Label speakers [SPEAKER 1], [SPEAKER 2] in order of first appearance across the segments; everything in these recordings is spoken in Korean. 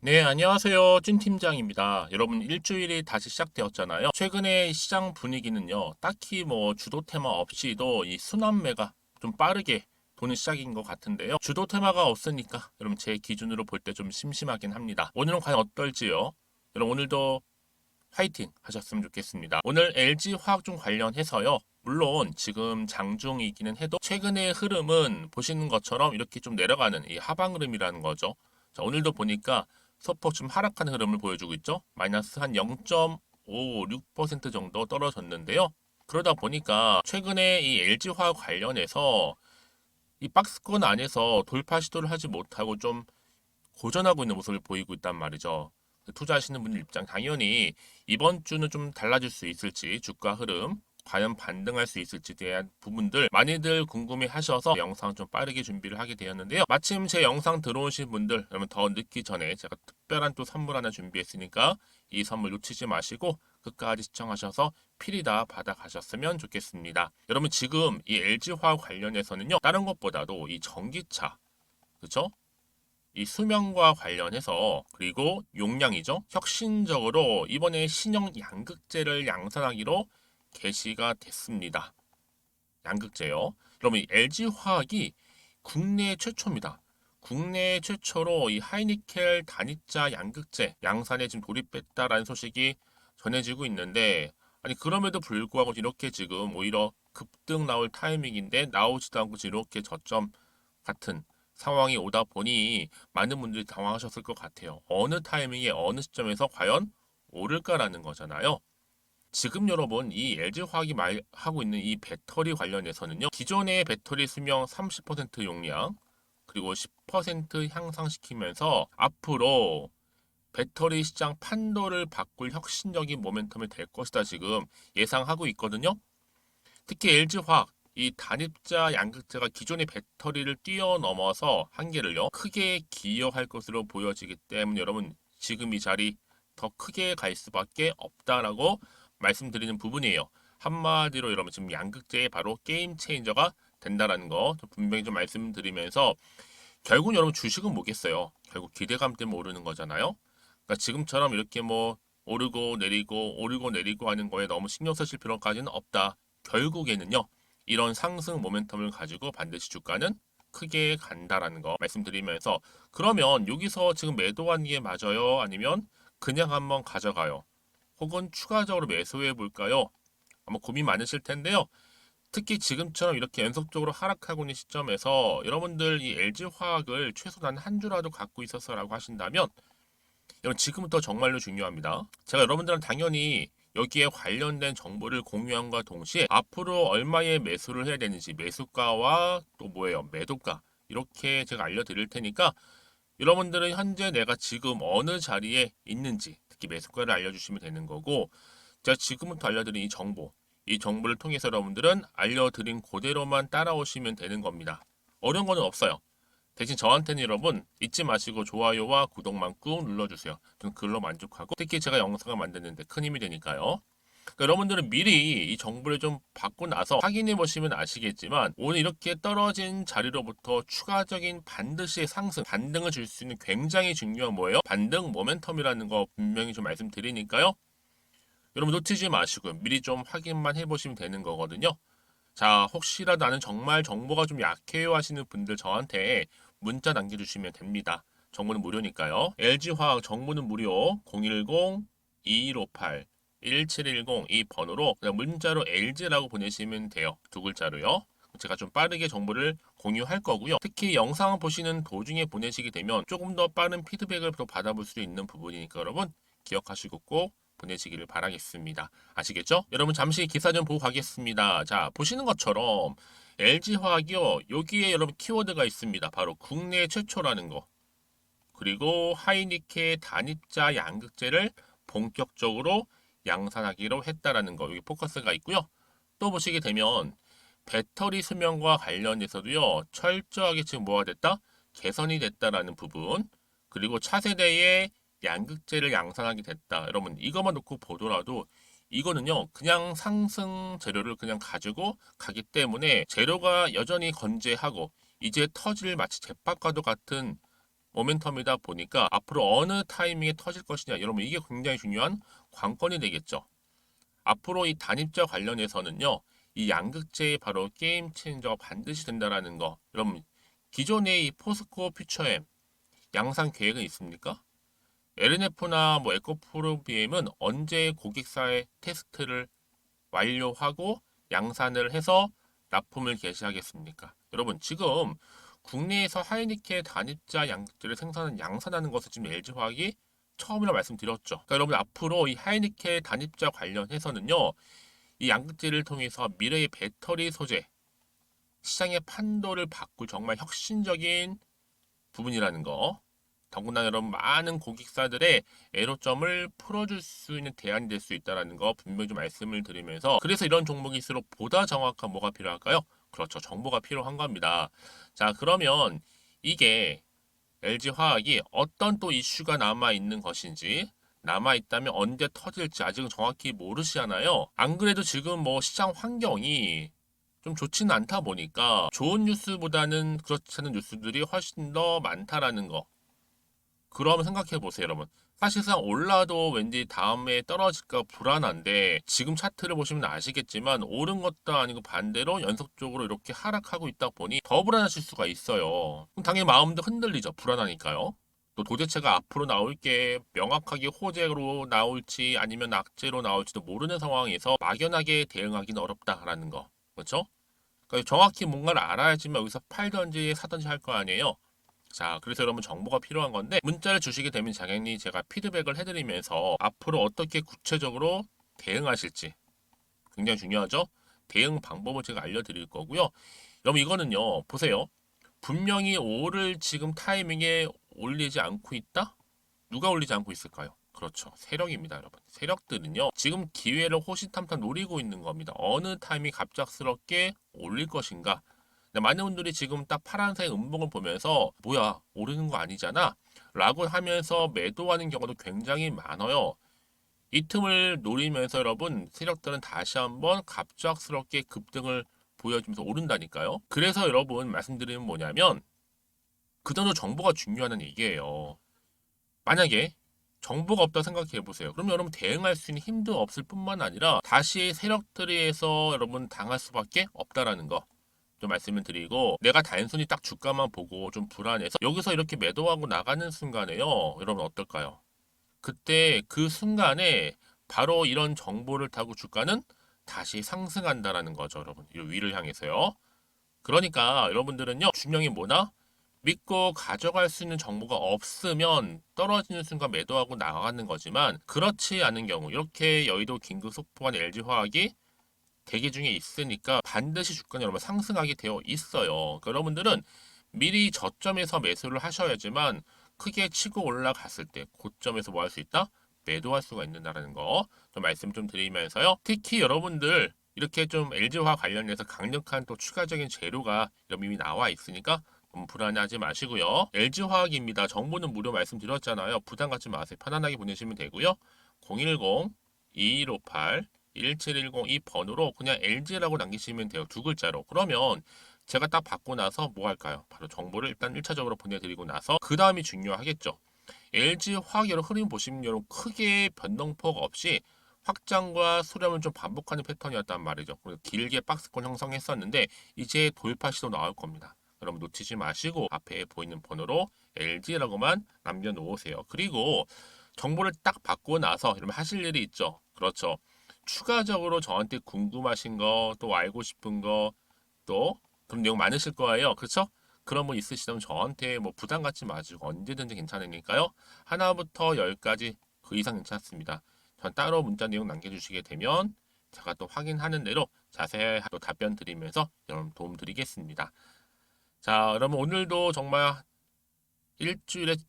[SPEAKER 1] 네, 안녕하세요. 찐 팀장입니다. 여러분, 일주일이 다시 시작되었잖아요. 최근에 시장 분위기는요, 딱히 뭐 주도 테마 없이도 이 순환매가 좀 빠르게 도는 시작인 것 같은데요. 주도 테마가 없으니까 여러분 제 기준으로 볼 때 좀 심심하긴 합니다. 오늘은 과연 어떨지요? 여러분 오늘도 화이팅 하셨으면 좋겠습니다. 오늘 LG 화학종 관련해서요. 물론 지금 장중이기는 해도 최근의 흐름은 보시는 것처럼 이렇게 좀 내려가는 이 하방 흐름이라는 거죠. 자, 오늘도 보니까 소폭 좀 하락하는 흐름을 보여주고 있죠. 마이너스 한 0.56% 정도 떨어졌는데요. 그러다 보니까 최근에 이 LG 화학 관련해서 이 박스권 안에서 돌파 시도를 하지 못하고 좀 고전하고 있는 모습을 보이고 있단 말이죠. 투자하시는 분들 입장 당연히 이번 주는 좀 달라질 수 있을지 주가 흐름 과연 반등할 수 있을지에 대한 부분들 많이들 궁금해 하셔서 영상 좀 빠르게 준비를 하게 되었는데요. 마침 제 영상 들어오신 분들 여러분 더 늦기 전에 제가 특별한 또 선물 하나 준비했으니까 이 선물 놓치지 마시고 끝까지 시청하셔서 필히 다 받아가셨으면 좋겠습니다. 여러분 지금 이 LG화학 관련해서는요. 다른 것보다도 이 전기차 그렇죠? 이 수명과 관련해서 그리고 용량이죠. 혁신적으로 이번에 신형 양극재를 양산하기로 개시가 됐습니다. 양극재요. 그러면 LG 화학이 국내 최초입니다. 국내 최초로 이 하이니켈 단입자 양극재 양산에 지금 돌입했다라는 소식이 전해지고 있는데 아니 그럼에도 불구하고 이렇게 지금 오히려 급등 나올 타이밍인데 나오지도 않고 이렇게 저점 같은 상황이 오다 보니 많은 분들이 당황하셨을 것 같아요. 어느 타이밍에 어느 시점에서 과연 오를까라는 거잖아요. 지금 여러분 이 LG화학이 말, 하고 있는 이 배터리 관련해서는요. 기존의 배터리 수명 30% 용량 그리고 10% 향상시키면서 앞으로 배터리 시장 판도를 바꿀 혁신적인 모멘텀이 될 것이다 지금 예상하고 있거든요. 특히 LG화학 이 단입자 양극재가 기존의 배터리를 뛰어넘어서 한계를요 크게 기여할 것으로 보여지기 때문에 여러분 지금 이 자리 더 크게 갈 수밖에 없다라고 말씀드리는 부분이에요. 한마디로 여러분 지금 양극재의 바로 게임 체인저가 된다라는 거 분명히 좀 말씀드리면서 결국 여러분 주식은 뭐겠어요? 결국 기대감 때문에 오르는 거잖아요. 그러니까 지금처럼 이렇게 뭐 오르고 내리고 오르고 내리고 하는 거에 너무 신경 쓰실 필요까지는 없다. 결국에는요. 이런 상승 모멘텀을 가지고 반드시 주가는 크게 간다라는 거 말씀드리면서 그러면 여기서 지금 매도한 게 맞아요? 아니면 그냥 한번 가져가요? 혹은 추가적으로 매수해 볼까요? 아마 고민 많으실 텐데요. 특히 지금처럼 이렇게 연속적으로 하락하고 있는 시점에서 여러분들 이 LG 화학을 최소한 한 주라도 갖고 있어서라고 하신다면 여러분 지금부터 정말로 중요합니다. 제가 여러분들은 당연히 여기에 관련된 정보를 공유함과 동시에 앞으로 얼마의 매수를 해야 되는지 매수가와 또 뭐예요 매도가 이렇게 제가 알려드릴 테니까 여러분들은 현재 내가 지금 어느 자리에 있는지 특히 매수가를 알려주시면 되는 거고 제가 지금부터 알려드린 이 정보 이 정보를 통해서 여러분들은 알려드린 그대로만 따라오시면 되는 겁니다. 어려운 거는 없어요. 대신 저한테는 여러분 잊지 마시고 좋아요와 구독만 꾹 눌러주세요. 저는 그걸로 만족하고 특히 제가 영상을 만드는데 큰 힘이 되니까요. 그러니까 여러분들은 미리 이 정보를 좀 받고 나서 확인해 보시면 아시겠지만 오늘 이렇게 떨어진 자리로부터 추가적인 반드시 상승, 반등을 줄 수 있는 굉장히 중요한 뭐예요? 반등 모멘텀이라는 거 분명히 좀 말씀드리니까요. 여러분 놓치지 마시고요. 미리 좀 확인만 해보시면 되는 거거든요. 자, 혹시라도 나는 정말 정보가 좀 약해요 하시는 분들 저한테 문자 남겨주시면 됩니다. 정보는 무료니까요. LG화학 정보는 무료 010-2158 1710 이 번호로 그냥 문자로 LG라고 보내시면 돼요. 두 글자로요. 제가 좀 빠르게 정보를 공유할 거고요. 특히 영상 보시는 도중에 보내시게 되면 조금 더 빠른 피드백을 또 받아볼 수 있는 부분이니까 여러분 기억하시고 꼭 보내시기를 바라겠습니다. 아시겠죠? 여러분 잠시 기사 좀 보고 가겠습니다. 자 보시는 것처럼 LG화학이요. 여기에 여러분 키워드가 있습니다. 바로 국내 최초라는 거. 그리고 하이니케 단입자 양극재를 본격적으로 양산하기로 했다라는 거. 여기 포커스가 있고요. 또 보시게 되면 배터리 수명과 관련해서도요. 철저하게 지금 뭐가 됐다? 개선이 됐다라는 부분. 그리고 차세대의 양극재를 양산하게 됐다. 여러분 이것만 놓고 보더라도 이거는요 그냥 상승 재료를 그냥 가지고 가기 때문에 재료가 여전히 건재하고 이제 터질 마치 jet박과도 같은 모멘텀이다 보니까 앞으로 어느 타이밍에 터질 것이냐 여러분 이게 굉장히 중요한 관건이 되겠죠. 앞으로 이 단입자 관련해서는요. 이 양극재의 바로 게임 체인저가 반드시 된다라는 거. 여러분 기존의 이 포스코 퓨처엠 양산 계획은 있습니까? LNF나 뭐 에코프로 BM은 언제 고객사의 테스트를 완료하고 양산을 해서 납품을 개시하겠습니까? 여러분 지금 국내에서 하이니케 단입자 양극재를 생산하는 양산하는 것을 지금 LG화학이 처음이라 말씀드렸죠. 그러니까 여러분 앞으로 이 하이니케 단입자 관련해서는요. 이 양극재를 통해서 미래의 배터리 소재 시장의 판도를 바꿀 정말 혁신적인 부분이라는 거. 더구나 여러분 많은 고객사들의 애로점을 풀어줄 수 있는 대안이 될 수 있다는 거 분명히 좀 말씀을 드리면서 그래서 이런 종목일수록 보다 정확한 뭐가 필요할까요? 그렇죠. 정보가 필요한 겁니다. 자 그러면 이게 LG화학이 어떤 또 이슈가 남아 있는 것인지 남아 있다면 언제 터질지 아직은 정확히 모르시잖아요. 안 그래도 지금 뭐 시장 환경이 좀 좋지는 않다 보니까 좋은 뉴스보다는 그렇지 않은 뉴스들이 훨씬 더 많다라는 거. 그러면 생각해 보세요, 여러분. 사실상 올라도 왠지 다음에 떨어질까 불안한데 지금 차트를 보시면 아시겠지만 오른 것도 아니고 반대로 연속적으로 이렇게 하락하고 있다 보니 더 불안하실 수가 있어요. 당연히 마음도 흔들리죠. 불안하니까요. 또 도대체가 앞으로 나올 게 명확하게 호재로 나올지 아니면 악재로 나올지도 모르는 상황에서 막연하게 대응하기는 어렵다라는 거. 그렇죠? 그러니까 정확히 뭔가를 알아야지만 여기서 팔던지 사던지 할 거 아니에요. 자, 그래서 여러분 정보가 필요한 건데 문자를 주시게 되면 당연히 제가 피드백을 해드리면서 앞으로 어떻게 구체적으로 대응하실지 굉장히 중요하죠. 대응 방법을 제가 알려드릴 거고요. 여러분 이거는요, 보세요. 분명히 오를 지금 타이밍에 올리지 않고 있다? 누가 올리지 않고 있을까요? 그렇죠. 세력입니다, 여러분. 세력들은요, 지금 기회를 호시탐탐 노리고 있는 겁니다. 어느 타이밍 갑작스럽게 올릴 것인가? 많은 분들이 지금 딱 파란색 음봉을 보면서 뭐야 오르는 거 아니잖아 라고 하면서 매도하는 경우도 굉장히 많아요 이 틈을 노리면서 여러분 세력들은 다시 한번 갑작스럽게 급등을 보여주면서 오른다니까요 그래서 여러분 말씀드리는 뭐냐면 그 정도 정보가 중요하다는 얘기예요 만약에 정보가 없다 생각해 보세요. 그럼 여러분 대응할 수 있는 힘도 없을 뿐만 아니라 다시 세력들에서 여러분 당할 수밖에 없다라는 거. 좀 말씀을 드리고 내가 단순히 딱 주가만 보고 좀 불안해서 여기서 이렇게 매도하고 나가는 순간에요. 여러분 어떨까요? 그때 그 순간에 바로 이런 정보를 타고 주가는 다시 상승한다라는 거죠, 여러분. 이 위를 향해서요. 그러니까 여러분들은요, 중요한 뭐나 믿고 가져갈 수 있는 정보가 없으면 떨어지는 순간 매도하고 나가는 거지만 그렇지 않은 경우 이렇게 여의도 긴급 속보한 LG화학이 대기 중에 있으니까 반드시 주가는 여러분 상승하게 되어 있어요. 그러니까 여러분들은 미리 저점에서 매수를 하셔야지만 크게 치고 올라갔을 때 고점에서 뭐 할 수 있다? 매도할 수가 있는다라는 거 좀 말씀 좀 드리면서요. 특히 여러분들 이렇게 좀 LG화 관련해서 강력한 또 추가적인 재료가 이미 나와 있으니까 불안해하지 마시고요. LG화학입니다. 정보는 무료 말씀드렸잖아요. 부담 갖지 마세요. 편안하게 보내시면 되고요. 010 2158 1710 이 번호로 그냥 LG라고 남기시면 돼요. 두 글자로. 그러면 제가 딱 받고 나서 뭐 할까요? 바로 정보를 일단 1차적으로 보내드리고 나서 그 다음이 중요하겠죠. LG 화학여러 흐름 보시면 여러분 크게 변동폭 없이 확장과 수렴을 좀 반복하는 패턴이었단 말이죠. 그래서 길게 박스권 형성했었는데 이제 돌파 시도 나올 겁니다. 여러분 놓치지 마시고 앞에 보이는 번호로 LG라고만 남겨놓으세요. 그리고 정보를 딱 받고 나서 여러분 하실 일이 있죠. 그렇죠. 추가적으로 저한테 궁금하신 거, 또 알고 싶은 거, 또 그런 내용 많으실 거예요. 그렇죠? 그런 분 있으시다면 저한테 뭐 부담 갖지 마시고 언제든지 괜찮으니까요. 하나부터 열까지 그 이상 괜찮습니다. 전 따로 문자 내용 남겨주시게 되면 제가 또 확인하는 대로 자세히 또 답변 드리면서 여러분 도움 드리겠습니다. 자, 여러분 오늘도 정말 일주일의 첫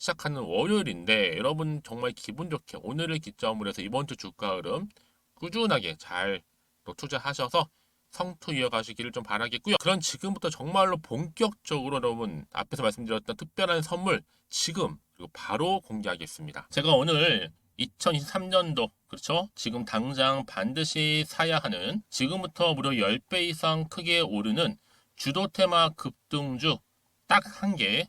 [SPEAKER 1] 시작하는 월요일인데 여러분 정말 기분 좋게 오늘을 기점으로 해서 이번 주 주가 흐름 꾸준하게 잘 또 투자하셔서 성투 이어가시기를 좀 바라겠고요. 그럼 지금부터 정말로 본격적으로 여러분 앞에서 말씀드렸던 특별한 선물 지금 그리고 바로 공개하겠습니다. 제가 오늘 2023년도 그렇죠? 지금 당장 반드시 사야 하는 지금부터 무려 10배 이상 크게 오르는 주도 테마 급등주 딱 한 개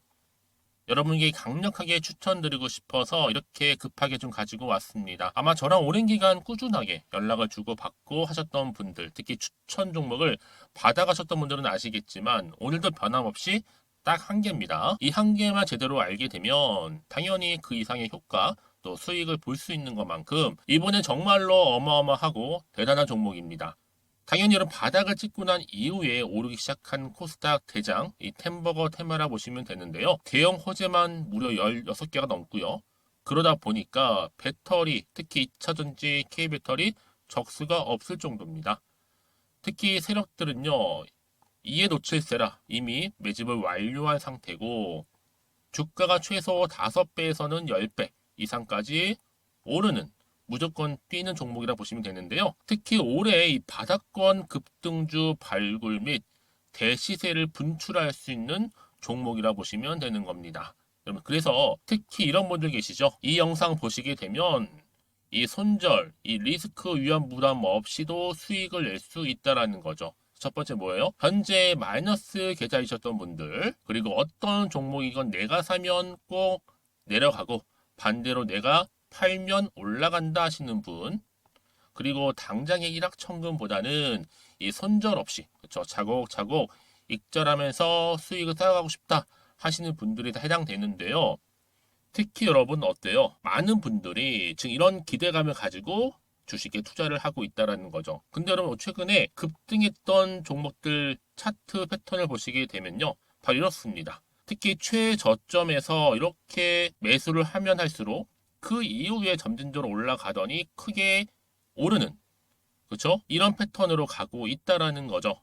[SPEAKER 1] 여러분께 강력하게 추천드리고 싶어서 이렇게 급하게 좀 가지고 왔습니다. 아마 저랑 오랜 기간 꾸준하게 연락을 주고 받고 하셨던 분들, 특히 추천 종목을 받아가셨던 분들은 아시겠지만 오늘도 변함없이 딱 한 개입니다. 이 한 개만 제대로 알게 되면 당연히 그 이상의 효과 또 수익을 볼 수 있는 것만큼 이번에 정말로 어마어마하고 대단한 종목입니다. 당연히 여러분 바닥을 찍고 난 이후에 오르기 시작한 코스닥 대장 이 템버거 테마라 보시면 되는데요. 대형 호재만 무려 16개가 넘고요. 그러다 보니까 배터리, 특히 2차전지 K배터리 적수가 없을 정도입니다. 특히 세력들은요. 이에 놓칠세라 이미 매집을 완료한 상태고 주가가 최소 5배에서는 10배 이상까지 오르는 무조건 뛰는 종목이라 보시면 되는데요. 특히 올해 이 바닥권 급등주 발굴 및 대시세를 분출할 수 있는 종목이라 보시면 되는 겁니다. 여러분 그래서 특히 이런 분들 계시죠. 이 영상 보시게 되면 이 손절, 이 리스크 위험 부담 없이도 수익을 낼 수 있다라는 거죠. 첫 번째 뭐예요? 현재 마이너스 계좌이셨던 분들 그리고 어떤 종목이건 내가 사면 꼭 내려가고 반대로 내가 팔면 올라간다 하시는 분 그리고 당장의 일확천금보다는 이 손절 없이 그렇죠 차곡차곡 익절하면서 수익을 쌓아가고 싶다 하시는 분들이 다 해당되는데요. 특히 여러분 어때요? 많은 분들이 지금 이런 기대감을 가지고 주식에 투자를 하고 있다라는 거죠. 근데 여러분 최근에 급등했던 종목들 차트 패턴을 보시게 되면요. 바로 이렇습니다. 특히 최저점에서 이렇게 매수를 하면 할수록 그 이후에 점진적으로 올라가더니 크게 오르는 그렇죠? 이런 패턴으로 가고 있다라는 거죠.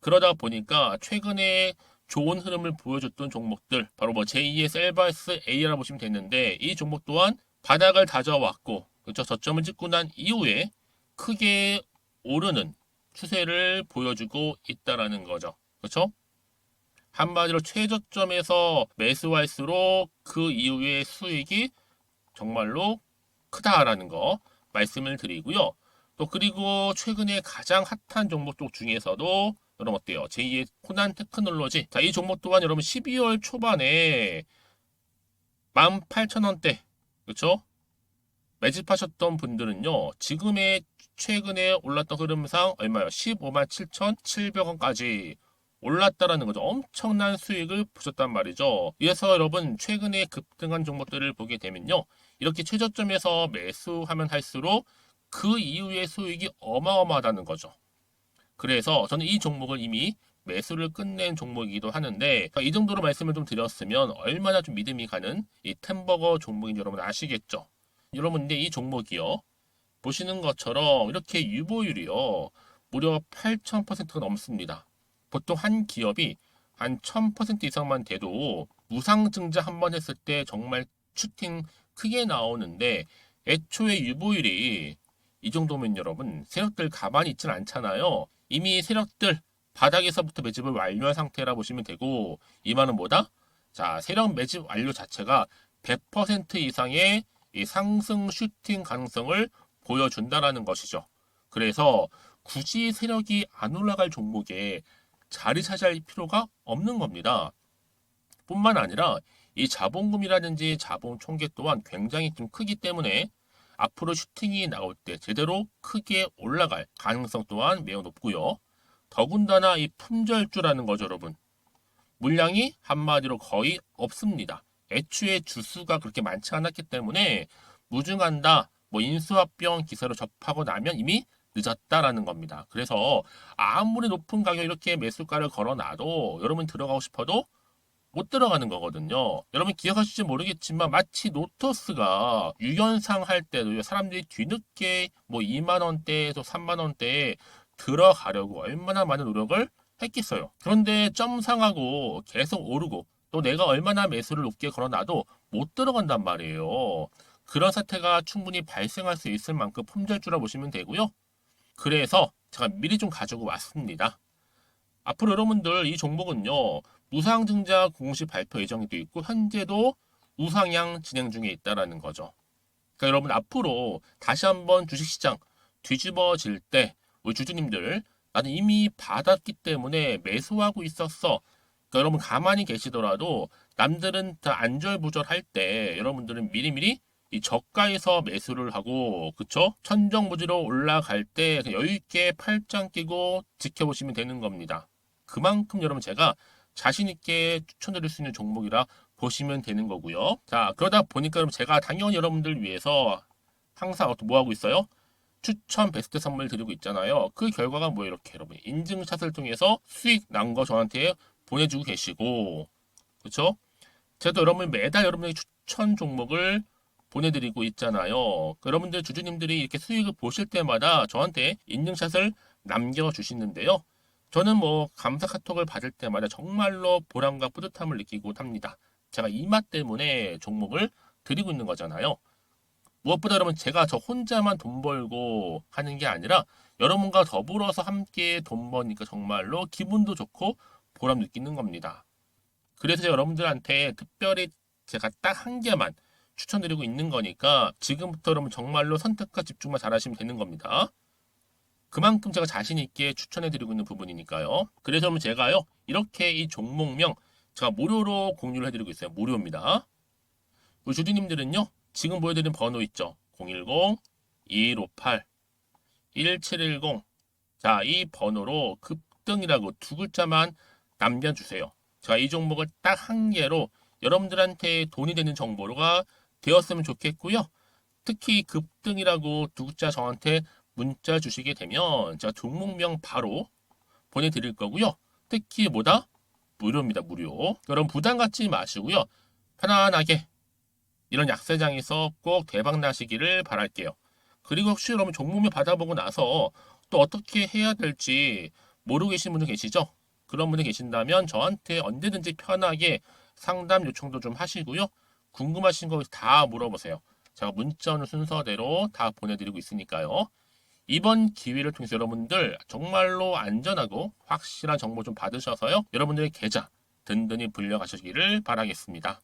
[SPEAKER 1] 그러다 보니까 최근에 좋은 흐름을 보여줬던 종목들 바로 뭐 제2의 셀바스 A라 보시면 되는데 이 종목 또한 바닥을 다져왔고 그렇죠? 저점을 찍고 난 이후에 크게 오르는 추세를 보여주고 있다라는 거죠. 그렇죠? 한마디로 최저점에서 매수할수록 그 이후에 수익이 정말로 크다라는 거 말씀을 드리고요. 또 그리고 최근에 가장 핫한 종목 쪽 중에서도 여러분 어때요? 제2의 코난 테크놀로지. 자, 이 종목 또한 여러분 12월 초반에 18,000원대. 그렇죠? 매집하셨던 분들은요. 지금의 최근에 올랐던 흐름상 얼마요? 15만 7,700원까지 올랐다라는 거죠. 엄청난 수익을 보셨단 말이죠. 그래서 여러분 최근에 급등한 종목들을 보게 되면요. 이렇게 최저점에서 매수하면 할수록 그 이후의 수익이 어마어마하다는 거죠. 그래서 저는 이 종목을 이미 매수를 끝낸 종목이기도 하는데 이 정도로 말씀을 좀 드렸으면 얼마나 좀 믿음이 가는 이 템버거 종목인지 여러분 아시겠죠? 여러분 근데 이 종목이요. 보시는 것처럼 이렇게 유보율이요. 무려 8,000%가 넘습니다. 보통 한 기업이 한 1000% 이상만 돼도 무상 증자 한 번 했을 때 정말 슈팅 크게 나오는데 애초에 유보율이 이 정도면 여러분 세력들 가만히 있진 않잖아요. 이미 세력들 바닥에서부터 매집을 완료한 상태라 보시면 되고 이만은 뭐다? 자 세력 매집 완료 자체가 100% 이상의 이 상승 슈팅 가능성을 보여준다라는 것이죠. 그래서 굳이 세력이 안 올라갈 종목에 자리 차지할 필요가 없는 겁니다. 뿐만 아니라 이 자본금이라든지 자본 총계 또한 굉장히 좀 크기 때문에 앞으로 슈팅이 나올 때 제대로 크게 올라갈 가능성 또한 매우 높고요. 더군다나 이 품절주라는 거죠, 여러분. 물량이 한마디로 거의 없습니다. 애초에 주수가 그렇게 많지 않았기 때문에 무증한다, 뭐 인수합병 기사로 접하고 나면 이미 늦었다라는 겁니다. 그래서 아무리 높은 가격 이렇게 매수가를 걸어놔도 여러분 들어가고 싶어도 못 들어가는 거거든요. 여러분 기억하실지 모르겠지만 마치 노토스가 유연상 할 때도 사람들이 뒤늦게 뭐 2만 원대에서 3만 원대에 들어가려고 얼마나 많은 노력을 했겠어요. 그런데 점상하고 계속 오르고 또 내가 얼마나 매수를 높게 걸어놔도 못 들어간단 말이에요. 그런 사태가 충분히 발생할 수 있을 만큼 품절주라 보시면 되고요. 그래서 제가 미리 좀 가지고 왔습니다. 앞으로 여러분들 이 종목은요. 무상증자 공식 발표 예정이 돼 있고 현재도 우상향 진행 중에 있다라는 거죠. 그러니까 여러분 앞으로 다시 한번 주식시장 뒤집어질 때 우리 주주님들 나는 이미 받았기 때문에 매수하고 있었어. 그러니까 여러분 가만히 계시더라도 남들은 다 안절부절할 때 여러분들은 미리미리 이 저가에서 매수를 하고 그쵸? 천정부지로 올라갈 때 그냥 여유 있게 팔짱 끼고 지켜보시면 되는 겁니다. 그만큼 여러분 제가 자신 있게 추천드릴 수 있는 종목이라 보시면 되는 거고요. 자 그러다 보니까 여러분 제가 당연히 여러분들 위해서 항상 뭐 하고 있어요? 추천 베스트 선물 드리고 있잖아요. 그 결과가 뭐 이렇게 여러분 인증샷을 통해서 수익 난 거 저한테 보내주고 계시고 그렇죠? 제가 여러분 매달 여러분에게 추천 종목을 보내드리고 있잖아요. 여러분들 주주님들이 이렇게 수익을 보실 때마다 저한테 인증샷을 남겨주시는데요. 저는 뭐 감사 카톡을 받을 때마다 정말로 보람과 뿌듯함을 느끼고 합니다. 제가 이 맛 때문에 종목을 드리고 있는 거잖아요. 무엇보다 여러분 제가 저 혼자만 돈 벌고 하는 게 아니라 여러분과 더불어서 함께 돈 버니까 정말로 기분도 좋고 보람 느끼는 겁니다. 그래서 여러분들한테 특별히 제가 딱 한 개만 추천드리고 있는 거니까 지금부터 여러분 정말로 선택과 집중만 잘하시면 되는 겁니다. 그만큼 제가 자신 있게 추천해 드리고 있는 부분이니까요. 그래서 제가요 이렇게 이 종목명 제가 무료로 공유를 해드리고 있어요. 무료입니다. 우리 주주님들은요 지금 보여드린 번호 있죠. 010-2158-1710 자, 이 번호로 급등이라고 두 글자만 남겨주세요. 제가 이 종목을 딱 한 개로 여러분들한테 돈이 되는 정보가 되었으면 좋겠고요. 특히 급등이라고 두 글자 저한테 문자 주시게 되면 제가 종목명 바로 보내드릴 거고요. 특히 뭐다? 무료입니다. 무료. 여러분 부담 갖지 마시고요. 편안하게 이런 약세장에서 꼭 대박 나시기를 바랄게요. 그리고 혹시 여러분 종목명 받아보고 나서 또 어떻게 해야 될지 모르고 계신 분들 계시죠? 그런 분들 계신다면 저한테 언제든지 편하게 상담 요청도 좀 하시고요. 궁금하신 거 다 물어보세요. 제가 문자 오는 순서대로 다 보내드리고 있으니까요. 이번 기회를 통해서 여러분들 정말로 안전하고 확실한 정보 좀 받으셔서요. 여러분들의 계좌 든든히 불려가시기를 바라겠습니다.